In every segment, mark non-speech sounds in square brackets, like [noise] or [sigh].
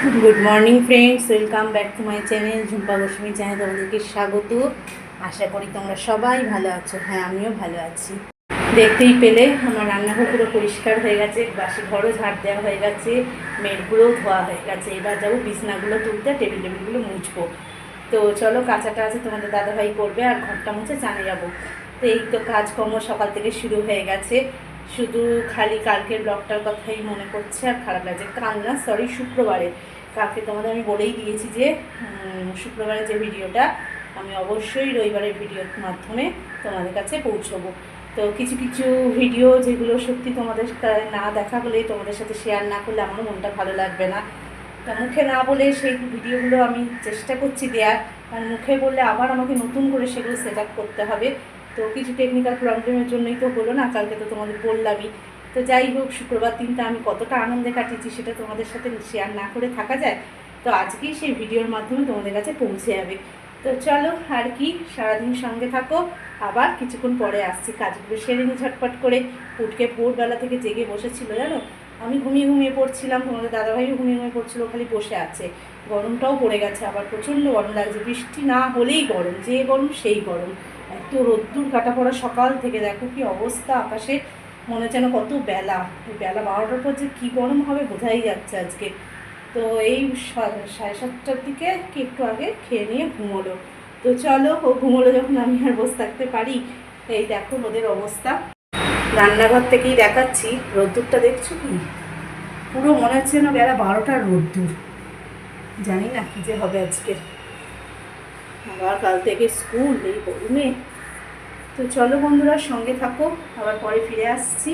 Good morning friends welcome back to my channel Jhumpa Goswami channel তোমাদেরকে স্বাগত। আশা করি তোমরা সবাই ভালো আছো। হ্যাঁ আমিও ভালো আছি। দেখতেই পেলে, আমার রান্নাঘর পুরো পরিষ্কার হয়ে গেছে, বাসি ঘরও ঝাড় দেওয়া হয়ে গেছে, মেটগুলোও ধোয়া হয়ে গেছে। এবার যাব বিছনাগুলো তুলতে, টেবিল টেবিলগুলো মুছবো। তো চলো, কাঁচাটা আছে, তোমাদের দাদাভাই করবে, আর ঘরটা মুছে জানে যাব। তো এই তো কাজকর্ম সকাল থেকে শুরু হয়ে গেছে। শুধু খালি কালকের ব্লগটার কথাই মনে করছে আর খারাপ লাগছে। কাল না সরি শুক্রবারে। কালকে তোমাদের আমি বলেই দিয়েছি যে উম, শুক্রবারের যে ভিডিওটা আমি অবশ্যই রবিবারের ভিডিওর মাধ্যমে তোমাদের কাছে পৌঁছবো। তো কিছু কিছু ভিডিও যেগুলো সত্যি তোমাদের না দেখা হলে তোমাদের সাথে শেয়ার না করলে আমার মনটা ভালো লাগবে না। তা মুখে না বলে সেই ভিডিওগুলো আমি চেষ্টা করছি দেওয়ার কারণ মুখে বললে আবার আমাকে নতুন করে সেগুলো সেট করতে হবে। তো কিছু টেকনিক্যাল প্রবলেমের জন্যই তো হলো না, কালকে তো তোমাদের বললামই। তো যাই হোক, শুক্রবার দিনটা আমি কতটা আনন্দে কাটিয়েছি সেটা তোমাদের সাথে শেয়ার না করে থাকা যায়। তো আজকেই সেই ভিডিওর মাধ্যমে তোমাদের কাছে পৌঁছে যাবে। তো চলো, আর কি? সারাদিন সঙ্গে থাকো। আবার কিছুক্ষণ পরে আসছি, কাজগুলো সেরে নিই ঝটপট করে। উঠকে ভোরবেলা থেকে জেগে বসেছিল, জানো? আমি ঘুমিয়ে ঘুমিয়ে পড়ছিলাম, তোমাদের দাদাভাইও ঘুমিয়ে ঘুমিয়ে পড়ছিল, খালি বসে আছে। গরমটাও পড়ে গেছে, আবার প্রচণ্ড গরম লাগছে। বৃষ্টি না হলেই গরম, যে গরম সেই গরম। এত রোদ্দুর কাটা পড়া সকাল থেকে, দেখো কি অবস্থা আকাশে, মনে হচ্ছে যেন কত বেলা। বেলা বারোটার পর যে কী গরম হবে বোঝাই যাচ্ছে আজকে। তো এই সাড়ে সাতটার দিকে কি একটু আগে খেয়ে নিয়ে ঘুমোলো। তো চলো, ও ঘুমোলো যখন আমি আর বসে থাকতে পারি। এই দেখো ওদের অবস্থা। রান্নাঘর থেকেই দেখাচ্ছি, রোদ্দুরটা দেখছ কি? পুরো মনে হচ্ছে যেন বেলা বারোটার রোদ্দুর। জানি না কী যে হবে আজকে। আবার কাল থেকে স্কুল এই গরমে তো চলো বন্ধুরা, সঙ্গে থাকো, আবার পরে ফিরে আসছি।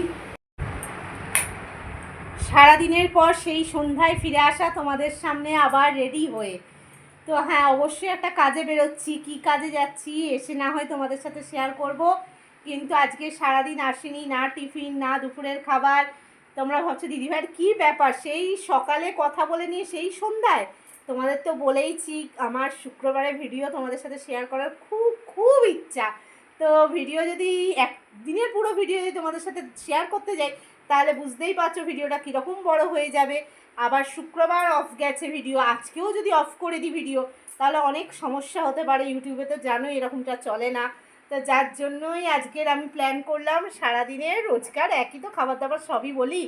সারাদিনের পর সেই সন্ধ্যায় ফিরে আসা তোমাদের সামনে আবার রেডি হয়ে। তো হ্যাঁ অবশ্যই একটা কাজে বেরোচ্ছি, কি কাজে যাচ্ছি, এসে না হয় তোমাদের সাথে শেয়ার করব। কিন্তু আজকে সারাদিন আসেনি, না টিফিন, না দুপুরের খাবার। তোমরা ভাবছ, দিদিভাইয়ের কী ব্যাপার? সেই সকালে কথা বলে নিয়ে সেই সন্ধ্যায় তোমাদের তো বলেইছি, আমার শুক্রবারের ভিডিও তোমাদের সাথে শেয়ার করার খুব খুব ইচ্ছা। তো ভিডিও যদি একদিনের পুরো ভিডিও যদি তোমাদের সাথে শেয়ার করতে যাই, তাহলে বুঝতেই পারছ ভিডিওটা কীরকম বড় হয়ে যাবে। আবার শুক্রবার অফ গেছে ভিডিও আজকেও যদি অফ করে দিই ভিডিও তাহলে অনেক সমস্যা হতে পারে। ইউটিউবে তো জানো এরকমটা চলে না। তো যার জন্যই আজকের আমি প্ল্যান করলাম সারাদিনের রোজকার একই তো খাবার দাবার সবই বলি।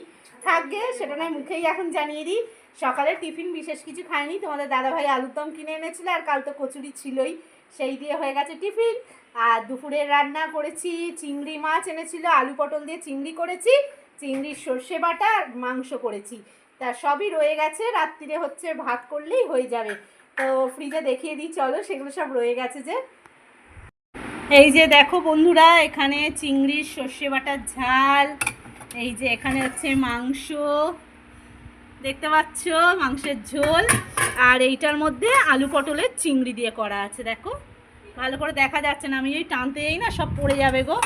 থাকবে সেটা নয়, মুখেই এখন জানিয়ে দিই। সকালে টিফিন বিশেষ কিছু খাইনি, তোমাদের দাদাভাই আলুর দম কিনে এনেছিল, আর কাল তো কচুরি ছিলই, সেই দিয়ে হয়ে গেছে টিফিন। আর দুপুরের রান্না করেছি, চিংড়ি মাছ এনেছিল, আলু পটল দিয়ে চিংড়ি করেছি, চিংড়ির সর্ষে বাটা আর মাংস করেছি। তা সবই রয়ে গেছে, রাত্রিরে হচ্ছে ভাত করলেই হয়ে যাবে। তো ফ্রিজে দেখিয়ে দিই, চলো সেগুলো সব রয়ে গেছে যে। এই যে দেখো বন্ধুরা, এখানে চিংড়ির সর্ষে বাটার ঝাল, এই যে এখানে হচ্ছে মাংস, দেখতে পাচ্ছ? মাংসের ঝোল, আর এইটার মধ্যে আলু পটলের চিংড়ি দিয়ে করা আছে, দেখো। ভালো করে দেখা যাচ্ছে না, আমি এই টানতে যাই না, সব পড়ে যাবে গো।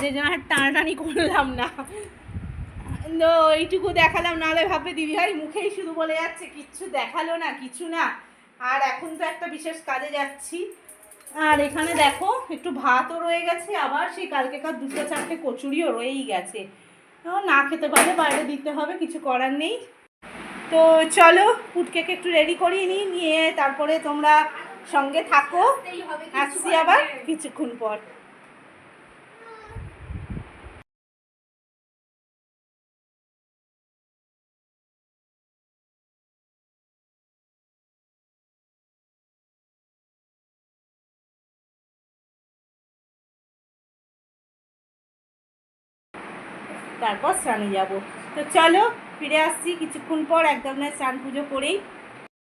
যে জন্য আর টানাটানি করলাম না। এইটুকু দেখালাম নাহলে ভাববে দিদি ভাই মুখেই শুধু বলে যাচ্ছে, কিচ্ছু দেখাল না, কিছু না। আর এখন তো একটা বিশেষ কাজে যাচ্ছি। আর এখানে দেখো একটু ভাতও রয়ে গেছে আবার সেই কালকে কার দুটো চারটে কচুরিও রয়েই গেছে। না খেতে পারলে বাইরে দিতে হবে কিছু করার নেই। তো চলো পুটকেকে একটু রেডি করিয়ে নিই নিয়ে তারপরে তোমরা সঙ্গে থাকো। আসছি আবার কিছুক্ষণ পর। তারপর স্নানে যাব। তো চলো ফিরে আসছি কিছুক্ষণ পর একদম না স্নান পুজো করেই।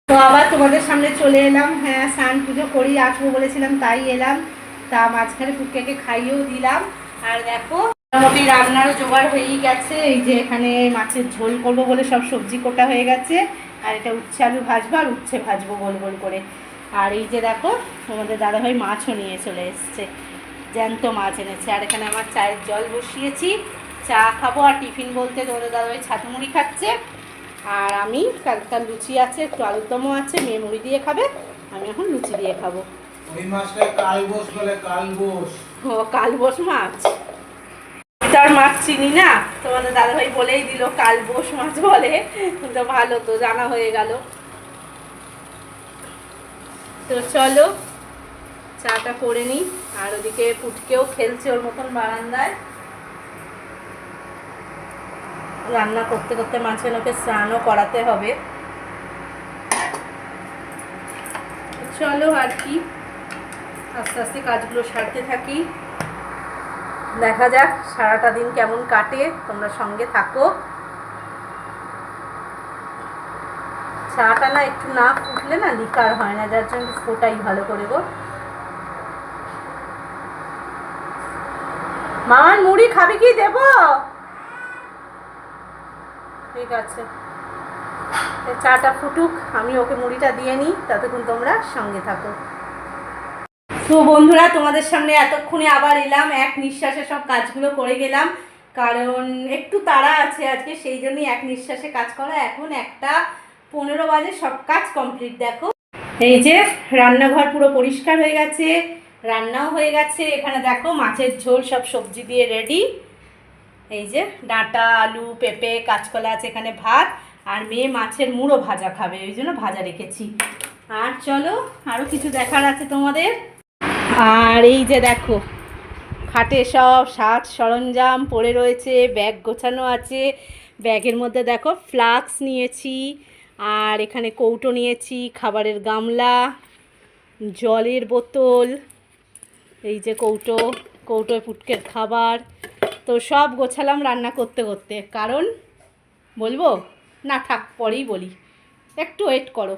তো আবার তোমাদের সামনে চলে এলাম। হ্যাঁ স্নান পুজো করেই আসব বলেছিলাম, তাই এলাম। তা মাঝখানে ফুটকাকে খাইয়েও দিলাম। আর দেখো, মোটামুটি রান্নারও জোগাড় হয়েই গেছে। এই যে এখানে মাছের ঝোল করব বলে সব সবজি কোটা হয়ে গেছে। আর এটা উচ্ছে আলু ভাজবো আর উচ্ছে ভাজবো গোল গোল করে। আর এই যে দেখো, তোমাদের দাদাভাই মাছও নিয়ে চলে এসছে। জ্যান্ত মাছ এনেছে। আর এখানে আমার চায়ের জল বসিয়েছি। চা খাব আর টিফিন বলতে তোমাদের দাদাভাই ছাতু মুড়ি খাচ্ছে। আর আমি কালকার লুচি আছে একটু আলুর দমও আছে মেয়ে মুড়ি দিয়ে খাবে আমি এখন লুচি দিয়ে খাব। ও কালবোস মাছ? তার মাছ চিনি না? তোমাদের দাদাভাই বলেই দিল কালবোস মাছ বলে। তো ভালো তো জানা হয়ে গেল। তো চলো চাটা করে নিই। আর ওদিকে পুটকেও খেলছে ওর মতন বারান্দায়। রান্না করতে করতে মাঝে ওকে স্নানও করাতে হবে। চলো আর কি, আস্তে আস্তে কাজগুলো সারতে থাকি। দেখা যাক সারাটা দিন কেমন কাটে, তোমরা সঙ্গে থাকো। চাটা না একটু না ফুটলে না লিকার হয় না, যার জন্য ফোটাই ভালো করে গো। মামার মুড়ি খাবি কি দেব? ঠিক আছে। চাটা ফুটুক, আমি ওকে মুড়িটা দিয়ে নিই, ততক্ষণ তোমরা সঙ্গে থাকো। তো বন্ধুরা, তোমাদের সামনে এতক্ষণে আবার এলাম, এক নিঃশ্বাসে সব কাজগুলো করে গেলাম। কারণ একটু তাড়া আছে আজকে, সেই জন্যই এক নিঃশ্বাসে কাজ করা। এখন একটা পনেরো বাজে, সব কাজ কমপ্লিট, দেখো। এই যে, রান্নাঘর পুরো পরিষ্কার হয়ে গেছে, রান্নাও হয়ে গেছে। এখানে দেখো, মাছের ঝোল, সব সবজি দিয়ে রেডি। এই যে ডাঁটা, আলু, পেঁপে, কাঁচকলা আছে এখানে ভাত, আর মেয়ে মাছের মুড়ো ভাজা খাবে ওই জন্য ভাজা রেখেছি। আর চলো আরও কিছু দেখার আছে তোমাদের? আর এই যে দেখো, খাটে সব সাজ সরঞ্জাম পড়ে রয়েছে, ব্যাগ গোছানো আছে, ব্যাগের মধ্যে দেখো ফ্লাক্স নিয়েছি, আর এখানে কৌটো নিয়েছি, খাবারের গামলা, জলের বোতল, এই যে কৌটো, কৌটোয় পুটকের খাবার তো সব গোছালাম রান্না করতে করতে। কারণ বলব? না থাক, পরেই বলি। একটু ওয়েট করো।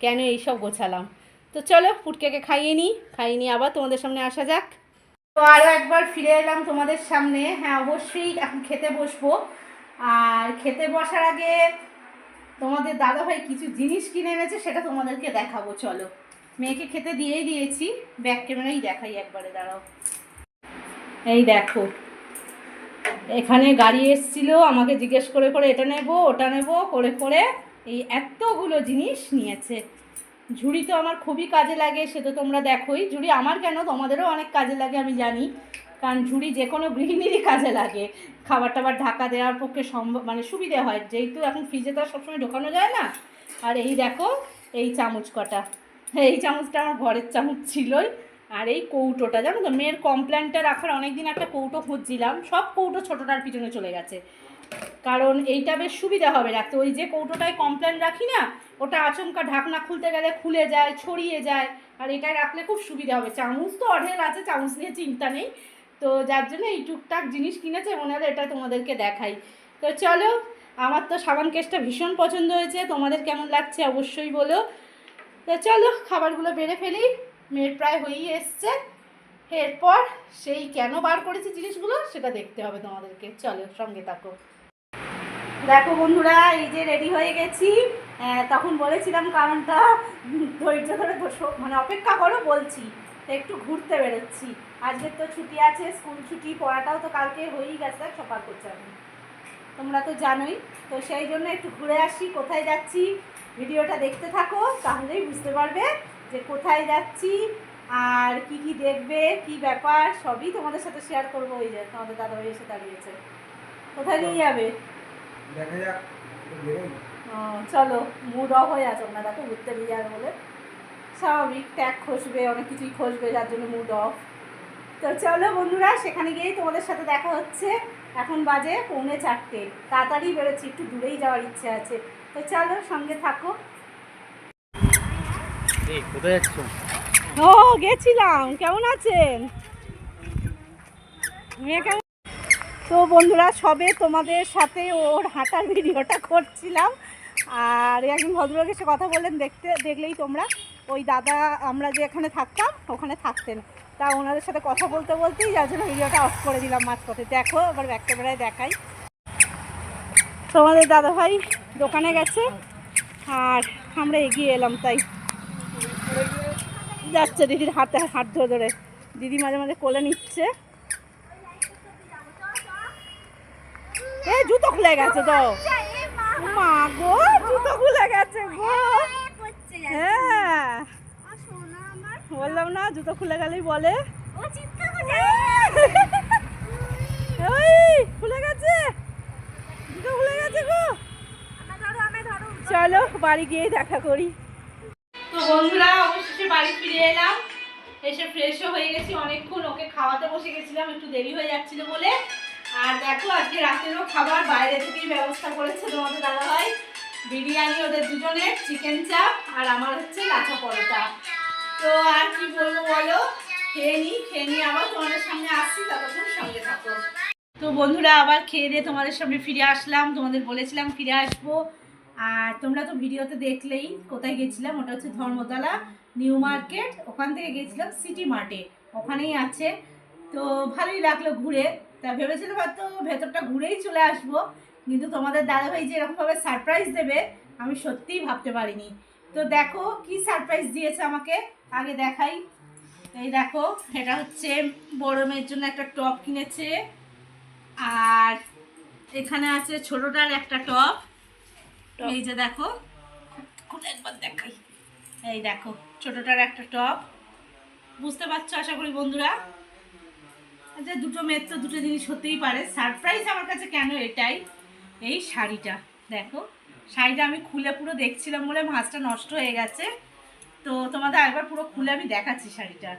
কেন এইসব গোছালাম? তো চলো পুটকেকে খাইয়ে নিই। খাইয়ে নিয়ে আবার তোমাদের সামনে আসা যাক। তো আরও একবার ফিরে এলাম তোমাদের সামনে। হ্যাঁ অবশ্যই এখন খেতে বসবো। আর খেতে বসার আগে তোমাদের দাদাভাই কিছু জিনিস কিনে এনেছে, সেটা তোমাদেরকে দেখাবো। চলো। মেয়েকে খেতে দিয়েই দিয়েছি। ব্যাক ক্যামেরাই দেখাই একবারে, দাঁড়াও। এই দেখো এখানে গাড়ি এসছিল, আমাকে জিজ্ঞেস করে করে এটা নেব, ওটা নেব, করে করে এই এতগুলো জিনিস নিয়েছে। ঝুড়ি তো আমার খুবই কাজে লাগে, সে তো তোমরা দেখোই। ঝুড়ি আমার কেন? তোমাদেরও অনেক কাজে লাগে, আমি জানি। কারণ ঝুড়ি যে কোনো গৃহিণীরই কাজে লাগে। খাবার টাবার ঢাকা দেওয়ার পক্ষে সম্ভব মানে সুবিধে হয়। যেহেতু এখন ফ্রিজে তো আর সবসময় ঢোকানো যায় না। আর এই দেখো, এই চামচ কটা। এই চামচটা আমার ঘরের চামচ ছিলই। আর এই কৌটোটা, জানো তো, মেয়ের কমপ্ল্যানটা রাখার অনেক দিন একটা কৌটো খুঁজছিলাম, সব কৌটো ছোটোটার পিছনে চলে গেছে। কারণ এইটা বেশ সুবিধা হবে রাখতে। ওই যে কৌটোটায় কমপ্লেন রাখি না, ওটা আচমকা ঢাকনা খুলতে গেলে খুলে যায়, ছড়িয়ে যায়, আর এটায় রাখলে খুব সুবিধা হবে। চামচ তো অঢেল আছে, চামচ নিয়ে চিন্তা নেই। তো যার জন্য এই টুকটাক জিনিস কিনেছে, মনে হলো এটা তোমাদেরকে দেখাই। তো চলো, আমার তো সাবান কেসটা ভীষণ পছন্দ হয়েছে, তোমাদের কেমন লাগছে অবশ্যই বলো। তো চলো, খাবারগুলো বেড়ে ফেলি। মেয়ের প্রায় হয়েই এসছে। এরপর সেই কেন বার করেছি জিনিসগুলো সেটা দেখতে হবে তোমাদেরকে। চলো, সঙ্গে থাকো। দেখো বন্ধুরা, এই যে রেডি হয়ে গেছি। তখন বলেছিলাম কারণটা ধৈর্য ধরে মানে অপেক্ষা করো, বলছি। একটু ঘুরতে বেরোচ্ছি। আজকে তো ছুটি আছে স্কুল ছুটি, পড়াটাও তো কালকে হয়েই গেছে, সকাল করছে আমি তোমরা তো জানোই। তো সেই জন্য একটু ঘুরে আসি, কোথায় যাচ্ছি, ভিডিওটা দেখতে থাকো, তাহলেই বুঝতে পারবে। যে কোথায় যাচ্ছি আর কি কি দেখবে কি ব্যাপার সবই তোমাদের সাথে শেয়ার করব ওই যে তোমাদের দাদাভাই এসে দাঁড়িয়েছে। কোথায় নিয়ে যাবে? দেখা যাক ও, চলো মুড অফ হয়ে আছে না দেখো ঘুরতে নিয়ে যাবে বলে। স্বাভাবিক ট্যাগ খসবে অনেক কিছুই খসবে যার জন্য মুড অফ তো চলো বন্ধুরা সেখানে গিয়েই তোমাদের সাথে দেখা হচ্ছে। এখন বাজে পৌনে চারটে। তাড়াতাড়ি বেরোচ্ছি একটু দূরেই যাওয়ার ইচ্ছে আছে। তো চলো সঙ্গে থাকো। ও, গেছিলাম। কেমন আছেন? তো বন্ধুরা, সবে তোমাদের সাথে ওর হাঁটার ভিডিওটা করছিলাম। আর একজন ভদ্রলোক এসে কথা বললেন, দেখতে, দেখলেই তোমরা। ওই দাদা, আমরা যে এখানে থাকতাম, ওখানে থাকতেন। তা ওনাদের সাথে কথা বলতে বলতেই যার জন্য ভিডিওটা অফ করে দিলাম মাঝপথে। দেখো আবার ব্যাক ক্যামেরায় দেখাই। তোমাদের দাদাভাই দোকানে গেছে, আর আমরা এগিয়ে এলাম, তাই। যাচ্ছে দিদির হাতে হাত ধরে ধরে। দিদি মাঝে মাঝে কোলে নিচ্ছে। এ, জুতো খুলে গেছে তো। মা গো, জুতো খুলে গেছে গো। হ্যাঁ। বললাম না, জুতো খুলে গেলেই বলে। খুলে গেছে। জুতো খুলে গেছে গো। চলো, বাড়ি গিয়ে দেখা করি। তো বন্ধুরা, অবশেষে বাড়ি ফিরে এলাম। এসে ফ্রেশও হয়ে গেছি। অনেকক্ষণ ওকে খাওয়াতে বসে গেছিলাম, একটু দেরি হয়ে যাচ্ছিল বলে। আর দেখো, আজকে রাতেরও খাবার, বাইরে থেকেই ব্যবস্থা করেছে তোমাদের দাদা ভাই বিরিয়ানি ওদের দুজনের চিকেন চাপ আর আমার হচ্ছে লাচা পরোটা। তো আর কি বলব বলো? খেয়ে নিই খেয়ে নিয়ে আবার তোমাদের সামনে আসছি, ততক্ষণ সঙ্গে থাকো। তো বন্ধুরা, আবার খেয়ে দিয়ে তোমাদের সামনে ফিরে আসলাম। তোমাদের বলেছিলাম ফিরে আসব। আর তোমরা তো ভিডিওতে দেখলেই কোথায় গেছিলাম, ওটা হচ্ছে ধর্মতলা, নিউ মার্কেট, ওখান থেকে গেছিলাম সিটি মার্টে, ওখানেই আছে। তো ভালোই লাগল ঘুরে। তা ভেবেছিলাম হয়তো ভেতরটা ঘুরেই চলে আসব, কিন্তু তোমাদের দাদাভাই যে এরকমভাবে সারপ্রাইজ দেবে, আমি সত্যিই ভাবতে পারিনি। তো দেখো, কি সারপ্রাইজ দিয়েছে আমাকে? আগে দেখাই। এই দেখো, এটা হচ্ছে বড় মেয়ের জন্য একটা টপ কিনেছে। আর এখানে আছে ছোটটার একটা টপ। এই যে দেখো খুলে একবার দেখাই। এই দেখো, ছোটটার একটা টপ বুঝতে পারছ আশা করি বন্ধুরা? আচ্ছা দুটো মেয়ের তো দুটো জিনিস হতেই পারে। সারপ্রাইজ আমার কাছে কেন এটাই? এই শাড়িটা, দেখো। শাড়িটা আমি খুলে পুরো দেখছিলাম বলে মাছটা নষ্ট হয়ে গেছে। তো তোমাদের একবার পুরো খুলে আমি দেখাচ্ছি শাড়িটা।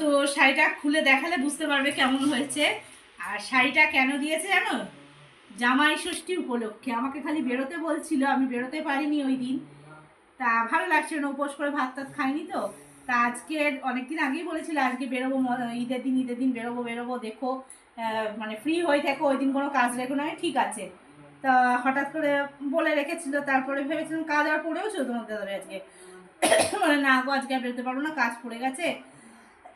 তো শাড়িটা খুলে দেখালে বুঝতে পারবে কেমন হয়েছে। আর শাড়িটা কেন দিয়েছে জানো? জামাই ষষ্ঠী উপলক্ষে। আমাকে খালি বেরোতে বলছিল, আমি বেরোতে পারিনি ওই দিন। তা ভালো লাগছে না, উপোস করে ভাত টাত খাইনি তো। তা আজকে অনেকদিন আগেই বলেছিল, আজকে বেরোবো ঈদের দিন ঈদের দিন বেরোবো বেরোবো, দেখো। মানে ফ্রি হয়ে থাকো, ওই দিন কোনো কাজ রেখো না ঠিক আছে। তা হঠাৎ করে বলে রেখেছিল, তারপরে ভেবেছিলাম কাজ আর পড়েও ছিল তোমার দাদা আজকে। [coughs] মানে না গো, আজকে আর বেরোতে পারব না, কাজ পড়ে গেছে।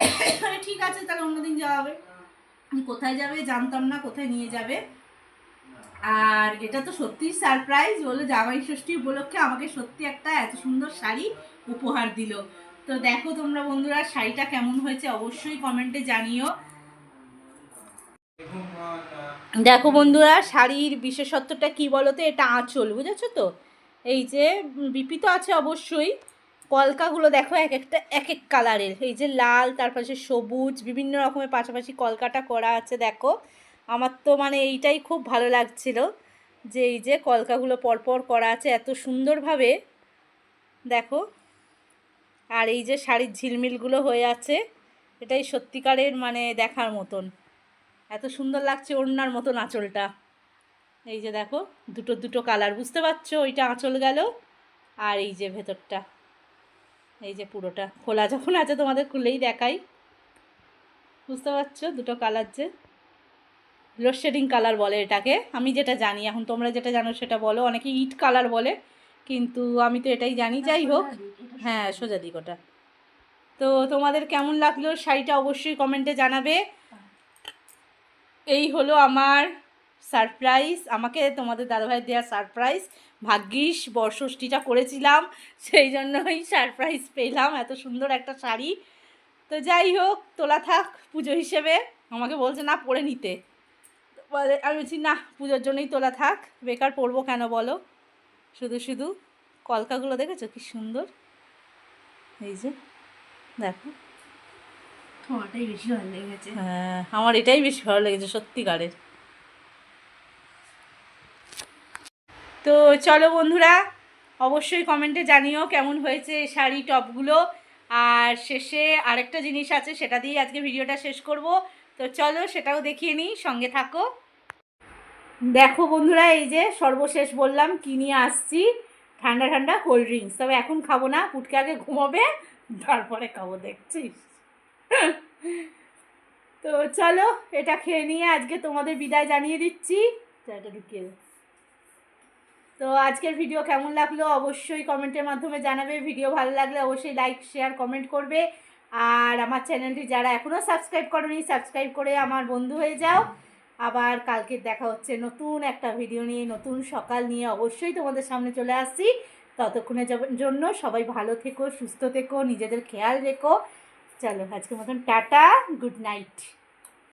[coughs] ঠিক আছে, তাহলে অন্যদিন যাওয়া হবে। কোথায় যাবে জানতাম না, কোথায় নিয়ে যাবে? আর এটা তো সত্যিই সারপ্রাইজ বলে জামাই ষষ্ঠী উপলক্ষে আমাকে সত্যি একটা এত সুন্দর শাড়ি উপহার দিল। তো দেখো তোমরা বন্ধুরা, শাড়িটা কেমন হয়েছে অবশ্যই কমেন্টে জানিও। দেখো বন্ধুরা, শাড়ির বিশেষত্বটা কি বলো তো এটা আঁচল, বুঝেছ তো? এই যে বিপি তো আছে অবশ্যই। কলকাগুলো দেখো এক একটা, এক এক কালারের এই যে লাল তার সবুজ, বিভিন্ন রকমের পাশাপাশি কলকাটা করা আছে, দেখো। আমার তো মানে এইটাই খুব ভালো লাগছিল যে এই যে কলকাগুলো পরপর করা আছে এত সুন্দরভাবে। দেখো, আর এই যে শাড়ির ঝিলমিলগুলো হয়ে আছে, এটাই সত্যিকারের মানে দেখার মতন। এত সুন্দর লাগছে ওড়নার মতন আঁচলটা। এই যে দেখো, দুটো দুটো কালার, বুঝতে পারছ? ওইটা আঁচল গেল আর এই যে ভেতরটা। এই যে পুরোটা। খোলা যখন আছে তোমাদের খুলেই দেখাই। বুঝতে পারছ? দুটো কালার যে। লোডশেডিং কালার বলে এটাকে। আমি যেটা জানি এখন তোমরা যেটা জানো সেটা বলো। অনেকে ইট কালার বলে কিন্তু আমি তো এটাই জানি। যাই হোক হ্যাঁ সোজা দিক। ওটা। তো তোমাদের কেমন লাগল শাড়িটা অবশ্যই কমেন্টে জানাবে। এই হলো আমার সারপ্রাইজ। আমাকে তোমাদের দাদাভাই দেওয়ার সারপ্রাইজ। ভাগ্যিস বর্ষষ্ঠীটা করেছিলাম সেই জন্যই সারপ্রাইজ পেলাম। এত সুন্দর একটা শাড়ি। তো যাই হোক তোলা থাক পুজো হিসেবে। আমাকে বলছে না পরে নিতে। বলে আমি বলছি না পুজোর জন্যই তোলা থাক। বেকার পরবো কেন বলো? শুধু শুধু কলকাগুলো দেখেছ? কি সুন্দর। এই যে দেখো। হ্যাঁ আমার এটাই বেশি ভালো লেগেছে সত্যিকারের। তো চলো বন্ধুরা অবশ্যই কমেন্টে জানিও কেমন হয়েছে শাড়ি টপগুলো। আর শেষে আরেকটা জিনিস আছে সেটা দিয়ে আজকে ভিডিওটা শেষ করব। তো চলো সেটাও দেখিয়ে নিই, সঙ্গে থাকো। দেখো বন্ধুরা, এই যে সর্বশেষ বললাম, কি নিয়ে আসছি? ঠান্ডা ঠান্ডা কোল্ড ড্রিঙ্কস তবে এখন খাব না, পুটকে আগে ঘুমাবে, তারপরে খাব দেখছিস তো চলো, এটা খেয়ে নিয়ে আজকে তোমাদের বিদায় জানিয়ে দিচ্ছি। এটা ঢুকিয়ে তো আজকের ভিডিও কেমন লাগল? অবশ্যই কমেন্টের মাধ্যমে জানাবে। ভিডিও ভালো লাগলে অবশ্যই লাইক শেয়ার কমেন্ট করবে। আর আমার চ্যানেলটি যারা এখনও সাবস্ক্রাইব করনি, সাবস্ক্রাইব করে আমার বন্ধু হয়ে যাও। আবার কালকে দেখা হচ্ছে নতুন একটা ভিডিও নিয়ে, নতুন সকাল নিয়ে অবশ্যই তোমাদের সামনে চলে আসছি। ততক্ষণের জন্য সবাই ভালো থেকো, সুস্থ থেকো, নিজেদের খেয়াল রেখো। চলো, আজকের মতন টাটা, গুড নাইট।